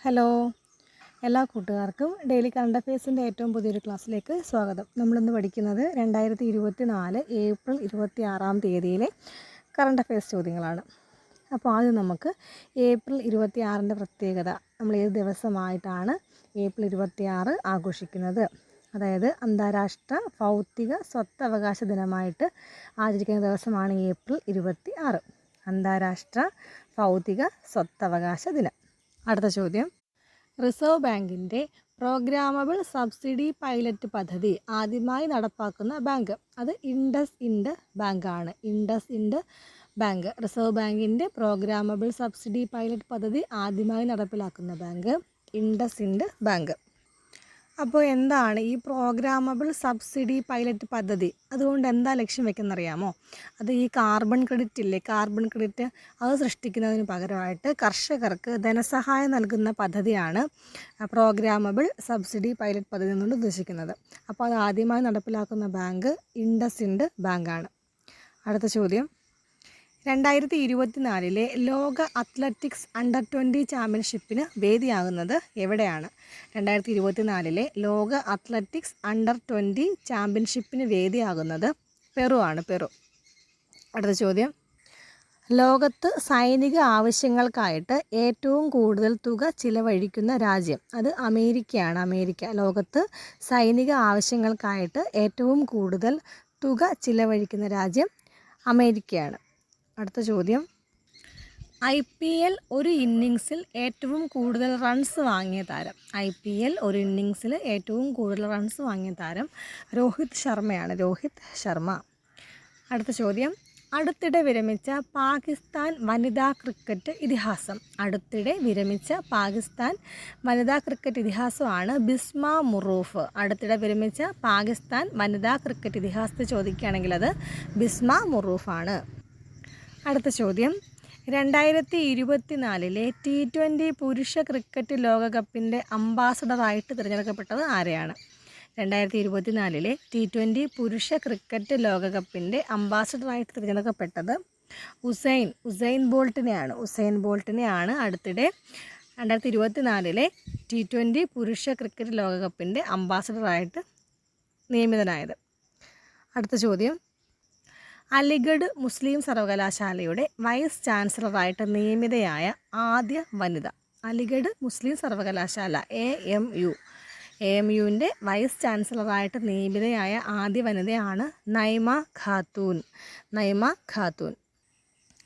Hello. എല്ലാ കൂട്ടുകാർക്കും daily current അഫയേഴ്സിന്റെ ഏറ്റവും പുതിയൊരു ക്ലാസ്സിലേക്ക് സ്വാഗതം. നമ്മളിന്ന് പഠിക്കുന്നത് രണ്ടായിരത്തി ഇരുപത്തി നാല് ഏപ്രിൽ ഇരുപത്തി ആറാം തീയതിയിലെ കറണ്ട് അഫയേഴ്സ് ചോദ്യങ്ങളാണ്. അപ്പോൾ ആദ്യം നമുക്ക് ഏപ്രിൽ ഇരുപത്തി ആറിന്റെ പ്രത്യേകത നമ്മൾ ഏത് ദിവസമായിട്ടാണ് ഏപ്രിൽ ഇരുപത്തി ആറ് ആഘോഷിക്കുന്നത്? അതായത് അന്താരാഷ്ട്ര ഭൗതിക സ്വത്തവകാശ ദിനമായിട്ട് ആചരിക്കുന്ന ദിവസമാണ് ഏപ്രിൽ ഇരുപത്തി ആറ് അന്താരാഷ്ട്ര ഭൗതിക സ്വത്തവകാശ ദിനം. അടുത്ത ചോദ്യം. റിസർവ് ബാങ്കിന്റെ പ്രോഗ്രാമബിൾ സബ്സിഡി പൈലറ്റ് പദ്ധതി ആദ്യമായി നടപ്പാക്കുന്ന ബാങ്ക്. അത് ഇൻഡസ് ഇൻഡ് ബാങ്കാണ്. IndusInd bank. റിസർവ് ബാങ്കിന്റെ പ്രോഗ്രാമബിൾ സബ്സിഡി പൈലറ്റ് പദ്ധതി ആദ്യമായി നടപ്പിലാക്കുന്ന ബാങ്ക് ഇൻഡസ് ഇൻഡ് ബാങ്ക്. അപ്പോൾ എന്താണ് ഈ പ്രോഗ്രാമബിൾ സബ്സിഡി പൈലറ്റ് പദ്ധതി? അതുകൊണ്ട് എന്താ ലക്ഷ്യം വെക്കുന്നറിയാമോ? അത് ഈ കാർബൺ ക്രെഡിറ്റ് ഇല്ലേ? കാർബൺ ക്രെഡിറ്റ് അത് സൃഷ്ടിക്കുന്നതിന് പകരമായിട്ട് കർഷകർക്ക് ധനസഹായം നൽകുന്ന പദ്ധതിയാണ് പ്രോഗ്രാമബിൾ സബ്സിഡി പൈലറ്റ് പദ്ധതി എന്നുകൊണ്ട് ഉദ്ദേശിക്കുന്നത്. അപ്പോൾ അത് ആദ്യമായി നടപ്പിലാക്കുന്ന ബാങ്ക് ഇൻഡസ് ഇൻഡ് ബാങ്കാണ് അടുത്ത ചോദ്യം. രണ്ടായിരത്തി ഇരുപത്തിനാലിലെ ലോക അത്ലറ്റിക്സ് അണ്ടർ ട്വന്റി ചാമ്പ്യൻഷിപ്പിന് വേദിയാകുന്നത് എവിടെയാണ്? രണ്ടായിരത്തി ഇരുപത്തിനാലിലെ ലോക അത്ലറ്റിക്സ് അണ്ടർ ട്വന്റി ചാമ്പ്യൻഷിപ്പിന് വേദിയാകുന്നത് പെറു ആണ് പെറു. അടുത്ത ചോദ്യം. ലോകത്ത് സൈനിക ആവശ്യങ്ങൾക്കായിട്ട് ഏറ്റവും കൂടുതൽ തുക ചിലവഴിക്കുന്ന രാജ്യം അത് അമേരിക്കയാണ്. അമേരിക്ക. ലോകത്ത് സൈനിക ആവശ്യങ്ങൾക്കായിട്ട് ഏറ്റവും കൂടുതൽ തുക ചിലവഴിക്കുന്ന രാജ്യം അമേരിക്കയാണ്. അടുത്ത ചോദ്യം. ഐ പി എൽ ഒരു ഇന്നിങ്സിൽ ഏറ്റവും കൂടുതൽ റൺസ് വാങ്ങിയ താരം. ഐ പി എൽ ഒരു ഇന്നിങ്സിൽ ഏറ്റവും കൂടുതൽ റൺസ് വാങ്ങിയ താരം രോഹിത് ശർമ്മയാണ്. രോഹിത് ശർമ്മ. അടുത്ത ചോദ്യം. അടുത്തിടെ വിരമിച്ച പാകിസ്ഥാൻ വനിതാ ക്രിക്കറ്റ് ഇതിഹാസം. അടുത്തിടെ വിരമിച്ച പാകിസ്ഥാൻ വനിതാ ക്രിക്കറ്റ് ഇതിഹാസമാണ് ബിസ്മ മുറൂഫ്. അടുത്തിടെ വിരമിച്ച പാകിസ്ഥാൻ വനിതാ ക്രിക്കറ്റ് ഇതിഹാസത്തെ ചോദിക്കുകയാണെങ്കിൽ അത് ബിസ്മ മുറൂഫാണ്. അടുത്ത ചോദ്യം. രണ്ടായിരത്തി ഇരുപത്തിനാലിലെ ടി ട്വന്റി പുരുഷ ക്രിക്കറ്റ് ലോകകപ്പിന്റെ അംബാസഡറായിട്ട് തിരഞ്ഞെടുക്കപ്പെട്ടത് ആരെയാണ്? രണ്ടായിരത്തി ഇരുപത്തിനാലിലെ ടി ട്വന്റി പുരുഷ ക്രിക്കറ്റ് ലോകകപ്പിന്റെ അംബാസഡറായിട്ട് തിരഞ്ഞെടുക്കപ്പെട്ടത് ഉസൈൻ ഉസൈൻ ബോൾട്ടിനെയാണ്. ഉസൈൻ ബോൾട്ടിനെയാണ് അടുത്തിടെ രണ്ടായിരത്തി ഇരുപത്തിനാലിലെ ടി ട്വന്റി പുരുഷ ക്രിക്കറ്റ് ലോകകപ്പിന്റെ അംബാസഡറായിട്ട് നിയമിതനായത്. അടുത്ത ചോദ്യം. അലിഗഡ് മുസ്ലിം സർവകലാശാലയുടെ വൈസ് ചാൻസലറായിട്ട് നിയമിതയായ ആദ്യ വനിത അലിഗഡ് മുസ്ലിം സർവകലാശാല A M U A M യുവിന്റെ vice ചാൻസലറായിട്ട് നിയമിതയായ ആദ്യ വനിതയാണ് നൈമ ഖാത്തൂൻ. നൈമ ഖാത്തൂൻ.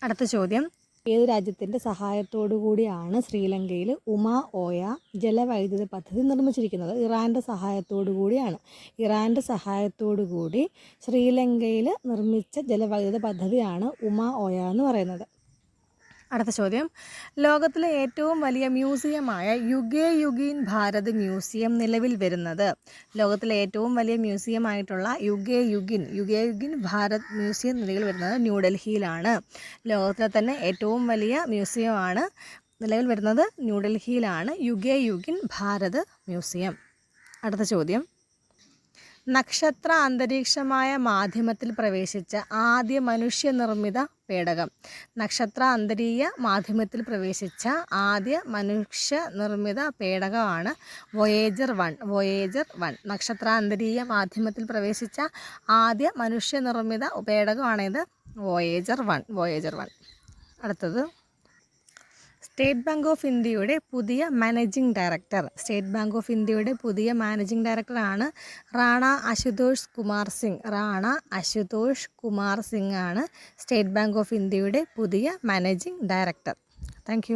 അടുത്ത ചോദ്യം. ഏത് രാജ്യത്തിന്റെ സഹായത്തോടു കൂടിയാണ് ശ്രീലങ്കയിൽ ഉമ ഓയ ജലവൈദ്യുത പദ്ധതി നിർമ്മിച്ചിരിക്കുന്നത്? ഇറാന്റെ സഹായത്തോടു കൂടിയാണ്. ഇറാന്റെ സഹായത്തോടു കൂടി ശ്രീലങ്കയിൽ നിർമ്മിച്ച ജലവൈദ്യുത പദ്ധതിയാണ് ഉമ ഓയ എന്ന് പറയുന്നത്. അടുത്ത ചോദ്യം. ലോകത്തിലെ ഏറ്റവും വലിയ മ്യൂസിയമായ യുഗേ യുഗീൻ ഭാരത് മ്യൂസിയം നിലവിൽ വരുന്നത്. ലോകത്തിലെ ഏറ്റവും വലിയ മ്യൂസിയം ആയിട്ടുള്ള യുഗേ യുഗിൻ യുഗേ യുഗിൻ ഭാരത് മ്യൂസിയം നിലവിൽ വരുന്നത് ന്യൂഡൽഹിയിലാണ്. ലോകത്തിലെ തന്നെ ഏറ്റവും വലിയ മ്യൂസിയമാണ് നിലവിൽ വരുന്നത് ന്യൂഡൽഹിയിലാണ്. യുഗേ യുഗിൻ ഭാരത് മ്യൂസിയം. അടുത്ത ചോദ്യം. നക്ഷത്ര അന്തരീക്ഷമായ മാധ്യമത്തിൽ പ്രവേശിച്ച ആദ്യ മനുഷ്യനിർമ്മിത പേടകം. നക്ഷത്ര അന്തരീയ മാധ്യമത്തിൽ പ്രവേശിച്ച ആദ്യ മനുഷ്യ നിർമ്മിത പേടകമാണ് വൊയേജർ വൺ വൊയേജർ വൺ നക്ഷത്ര അന്തരീയ മാധ്യമത്തിൽ പ്രവേശിച്ച ആദ്യ മനുഷ്യ മനുഷ്യനിർമ്മിത പേടകമാണിത് വോയേജർ വൺ വോയേജർ വൺ അടുത്തത് സ്റ്റേറ്റ് ബാങ്ക് ഓഫ് ഇന്ത്യയുടെ പുതിയ managing director State Bank of ഇന്ത്യയുടെ പുതിയ മാനേജിംഗ് ഡയറക്ടറാണ് റാണ അശുതോഷ് കുമാർ സിംഗ്. റാണ അശുതോഷ് കുമാർ സിംഗ് ആണ് സ്റ്റേറ്റ് ബാങ്ക് ഓഫ് ഇന്ത്യയുടെ പുതിയ മാനേജിംഗ് ഡയറക്ടർ താങ്ക്